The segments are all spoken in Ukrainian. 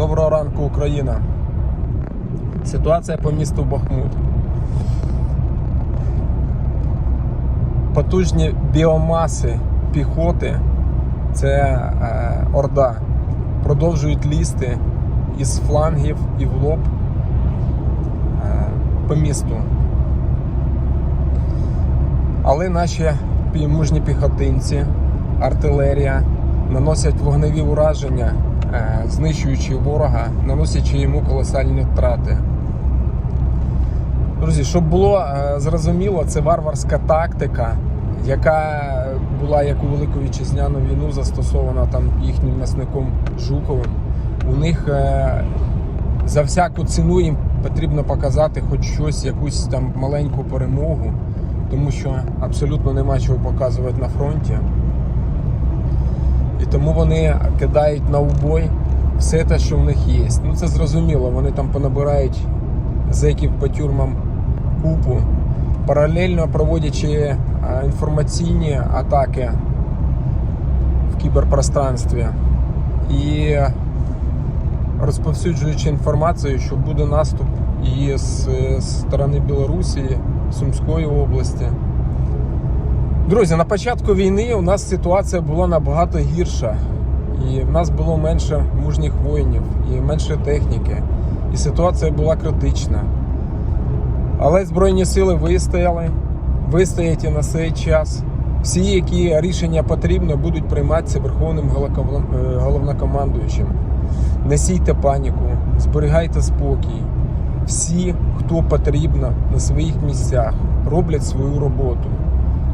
Доброго ранку, Україна. Ситуація по місту Бахмут. Потужні біомаси піхоти, це е, Орда, продовжують лізти із флангів і в лоб е, по місту. Але наші пі- мужні піхотинці, артилерія наносять вогневі ураження, знищуючи ворога, наносячи йому колосальні втрати. Друзі, щоб було е, зрозуміло, це варварська тактика, яка була як у Велику Вітчизняну війну застосована там їхнім м'ясником Жуковим. У них е, за всяку ціну їм потрібно показати хоч щось, якусь там маленьку перемогу, тому що абсолютно нема чого показувати на фронті. І тому вони кидають на убой все те, що в них є. Ну це зрозуміло, вони там понабирають зеків по тюрмам купу, паралельно проводячи е, інформаційні атаки в кіберпространстві і розповсюджуючи інформацію, що буде наступ і з з сторони Білорусі, Сумської області. Друзі, на початку війни у нас ситуація була набагато гірша. І в нас було менше мужніх воїнів і менше техніки. І ситуація була критична. Але Збройні сили вистояли, вистоять і на цей час. Всі, які рішення потрібно, будуть прийматися Верховним е, головнокомандуючим. Не сійте паніку, зберігайте спокій. Всі, хто потрібно на своїх місцях, роблять свою роботу.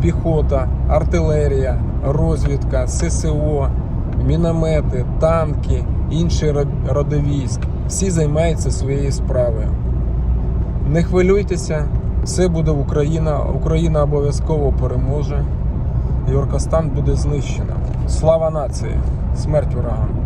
Піхота, артилерія, розвідка, ССО, міномети, танки, інші роди військ. Всі займаються своєю справою. Не хвилюйтеся, все буде Україна. Україна обов'язково переможе. І Оркостан буде знищена. Слава нації! Смерть ворогам!